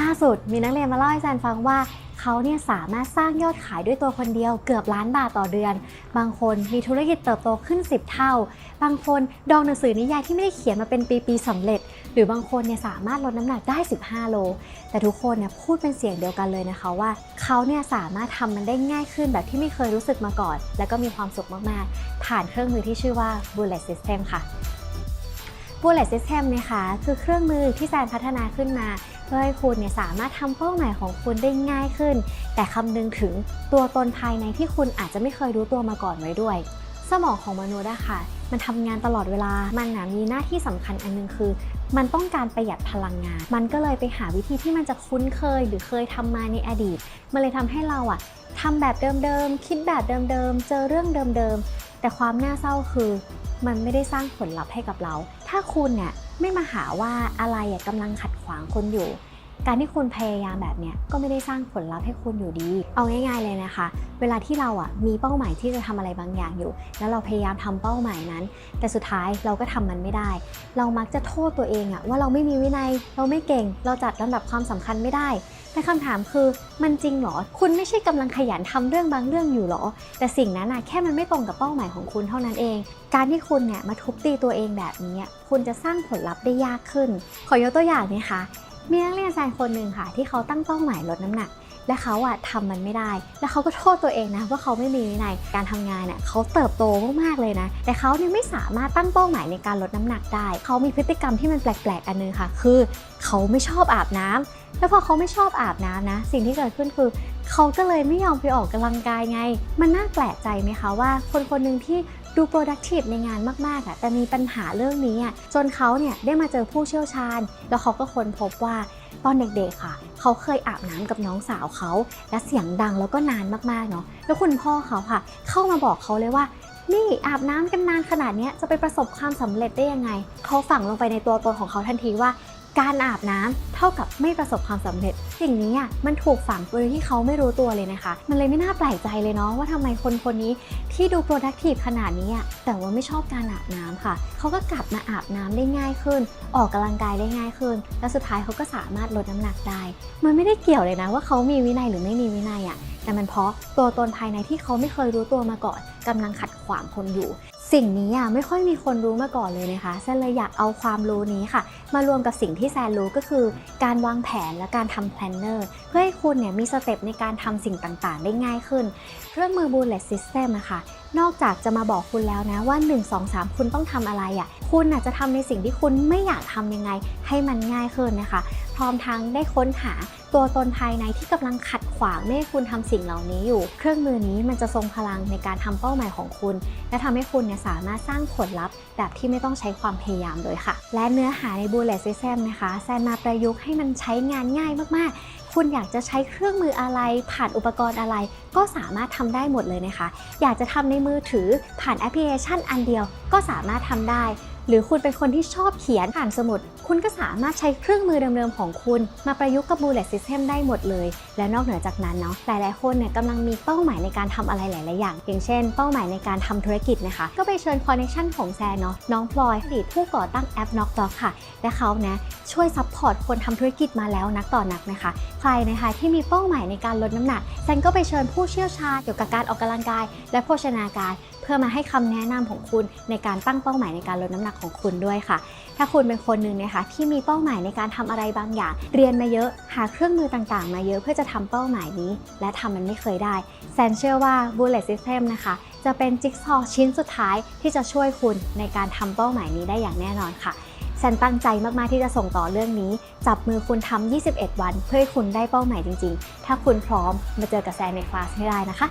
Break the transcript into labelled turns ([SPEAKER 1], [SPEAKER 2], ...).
[SPEAKER 1] ล่าสุดมีนักเรียนมาเล่าให้แซนฟังว่าเขาเนี่ยสามารถสร้างยอดขายด้วยตัวคนเดียวเกือบล้านบาทต่อเดือน บางคนมีธุรกิจเติบโตขึ้น 10 เท่า บางคนดองหนังสือนิยายที่ไม่ได้เขียนมาเป็นปีๆสำเร็จ หรือบางคนเนี่ยสามารถลดน้ำหนักได้ 15 โล แต่ทุกคนเนี่ยพูดเป็นเสียงเดียวกันเลยนะคะว่าเขาเนี่ยสามารถทำมันได้ง่ายขึ้นแบบที่ไม่เคยรู้สึกมาก่อน แล้วก็มีความสุขมากๆ ผ่านเครื่องมือที่ชื่อว่า Bullet System ค่ะ Bullet System นะคะคือเครื่องมือที่แซนพัฒนาขึ้นมา เพื่อให้คุณเนี่ยสามารถทำเป้าหมายของคุณได้ง่ายขึ้น แต่คำนึงถึงตัวตนภายในที่คุณอาจจะไม่เคยรู้ตัวมาก่อนไว้ด้วย สมองของมนุษย์อะค่ะ มันทำงานตลอดเวลา มันนะมีหน้าที่สำคัญอันนึงคือ มันต้องการประหยัดพลังงาน มันก็เลยไปหาวิธีที่มันจะคุ้นเคย หรือเคยทำมาในอดีต มันเลยทำให้เราอะทำแบบเดิมๆคิดแบบเดิมๆเจอเรื่องเดิมๆแต่ความน่าเศร้าคือ มันไม่ได้สร้างผลลัพธ์ให้กับเรา ถ้าคุณเนี่ยไม่มาหาว่าอะไรกำลังขัดขวางคุณอยู่ การที่คุณพยายามแบบเนี้ยก็ไม่ได้สร้างผลลัพธ์ให้คุณอยู่ดี เอาง่าย ๆเลยนะคะ เวลาที่เราอะมีเป้าหมายที่จะทำอะไรบางอย่างอยู่ แล้วเราพยายามทำเป้าหมายนั้น แต่สุดท้ายเราก็ทำมันไม่ได้ เรามักจะโทษตัวเองอะว่าเราไม่มีวินัย เราไม่เก่ง เราจัดลำดับความสำคัญไม่ได้แต่คำถามคือมันจริงเหรอ คุณไม่ใช่กำลังขยันทำเรื่องบางเรื่องอยู่หรอ แต่สิ่งนั้นนะแค่มันไม่ตรงกับเป้าหมายของคุณเท่านั้นเอง การที่คุณเนี่ยมาทุบตีตัวเองแบบนี้ คุณจะสร้างผลลัพธ์ได้ยากขึ้น ขอยกตัวอย่างนะคะ มีนักเรียนชายคนหนึ่งค่ะ ที่เขาตั้งเป้าหมายลดน้ำหนัก และเขาอะทำมันไม่ได้ แล้วเขาก็โทษตัวเองนะว่าเขาไม่มีวินัยการทำงานเนี่ยเขาเติบโตมากๆเลยนะ แต่เขาเนี่ยไม่สามารถตั้งเป้าหมายในการลดน้ำหนักได้ เขามีพฤติกรรมที่มันแปลกๆ อันนึงค่ะ คือ เขาไม่ชอบอาบน้ำแล้วพอเขาไม่ชอบอาบน้ำนะ สิ่งที่เกิดขึ้นคือ เขาก็เลยไม่ยอมไปออกกำลังกายไง มันน่าแปลกใจไหมคะว่า คนคนหนึ่งที่ ดู productive ในงานมากๆอะแต่มีปัญหาเรื่องนี้อะจนเขาเนี่ยได้มาเจอผู้เชี่ยวชาญ แล้วเขาก็ค้นพบว่าตอนเด็กๆค่ะ เขาเคยอาบน้ำกับน้องสาวเขา และเสียงดังแล้วก็นานมากๆเนาะแล้วคุณพ่อเขาค่ะ เข้ามาบอกเขาเลยว่านี่อาบน้ำกันนานขนาดนี้จะไปประสบความสำเร็จได้ยังไง เขาฝังลงไปในตัวตนของเขาทันทีว่า การอาบน้ำเท่ากับไม่ประสบความสำเร็จ สิ่งนี้อะมันถูกฝังโดยที่เขาไม่รู้ตัวเลยนะคะ มันเลยไม่น่าแปลกใจเลยเนาะว่าทำไมคนคนนี้ที่ดู productive ขนาดนี้อะแต่ว่าไม่ชอบการอาบน้ำค่ะ เขาก็กลับมาอาบน้ำได้ง่ายขึ้น ออกกำลังกายได้ง่ายขึ้น และสุดท้ายเขาก็สามารถลดน้ำหนักได้ มันไม่ได้เกี่ยวเลยนะว่าเขามีวินัยหรือไม่มีวินัยอะแต่มันเพราะตัวตนภายในที่เขาไม่เคยรู้ตัวมาก่อนกำลังขัดขวางคนอยู่ สิ่งนี้อะไม่ค่อยมีคนรู้มาก่อนเลยนะคะแซนเลยอยากเอาความรู้นี้ค่ะ มารวมกับสิ่งที่แซนรู้ก็คือ การวางแผนและการทำแพลนเนอร์เพื่อให้คุณเนี่ยมีสเต็ปในการทำสิ่งต่างๆ ได้ง่ายขึ้น เครื่องมือ Bullet System นะคะนอกจากจะมาบอกคุณแล้วนะว่า 1 2 3 คุณต้องทำอะไรอะ่ะคุณอาจจะทำในสิ่งที่คุณไม่อยากทำยังไงให้มันง่ายขึ้นนะคะ พร้อมทั้งได้ค้นหาตัวตนภายในที่กำลังขัดขวางไม่ให้คุณทำสิ่งเหล่านี้อยู่ เครื่องมือนี้มันจะทรงพลังในการทำเป้าหมายของคุณ และทำให้คุณเนี่ยสามารถสร้างผลลัพธ์ แบบที่ไม่ต้องใช้ความพยายามเลยค่ะ และเนื้อหาใน Bullet System นะคะแซนมาประยุกต์ให้มันใช้งานง่ายมากๆคุณอยากจะใช้เครื่องมืออะไรผ่านอุปกรณ์อะไร ก็สามารถทำได้หมดเลยนะคะ อยากจะทำในมือถือผ่านแอปพลิเคชันอันเดียวก็สามารถทำได้ หรือคุณเป็นคนที่ชอบเขียนผ่านสมุด คุณก็สามารถใช้เครื่องมือเดิมๆของคุณ มาประยุกต์กับ Bullet System ได้หมดเลย และนอกเหนือจากนั้นเนาะหลายๆคนเนี่ยกำลังมีเป้าหมายในการทำอะไรหลายๆอย่าง อย่างเช่น เป้าหมายในการทำธุรกิจนะคะ ก็ไปเชิญคอนเนคชั่นของแซนเนาะน้องพลอยอดีตผู้ก่อตั้งแอป Knockdoc ค่ะและเขานะช่วยซัพพอร์ตคนทำธุรกิจมาแล้วนักต่อนักนะคะ ใครนะคะที่มีเป้าหมายในการลดน้ำหนักแซนก็ไปเชิญผู้เชี่ยวชาญเกี่ยวกับการออกกำลังกาย และโภชนาการ พื่อมาให้คำแนะนำของคุณในการตั้งเป้าหมายในการลดน้ำหนักของคุณด้วยค่ะ ถ้าคุณเป็นคนหนึ่งนะคะที่มีเป้าหมายในการทำอะไรบางอย่าง เรียนมาเยอะหาเครื่องมือต่างๆ มาเยอะเพื่อจะทำเป้าหมายนี้ และทำมันไม่เคยได้แซนเชื่อว่า Bullet System นะคะ จะเป็นจิ๊กซอว์ชิ้นสุดท้ายที่จะช่วยคุณในการทำเป้าหมายนี้ได้อย่างแน่นอนค่ะแซนตั้งใจมากๆที่จะส่งต่อเรื่องนี้ จับมือคุณทำ21 วัน เพื่อให้คุณได้เป้าหมายจริง ๆ ถ้าคุณพร้อมมาเจอกับแซนในคลาสให้ได้นะคะ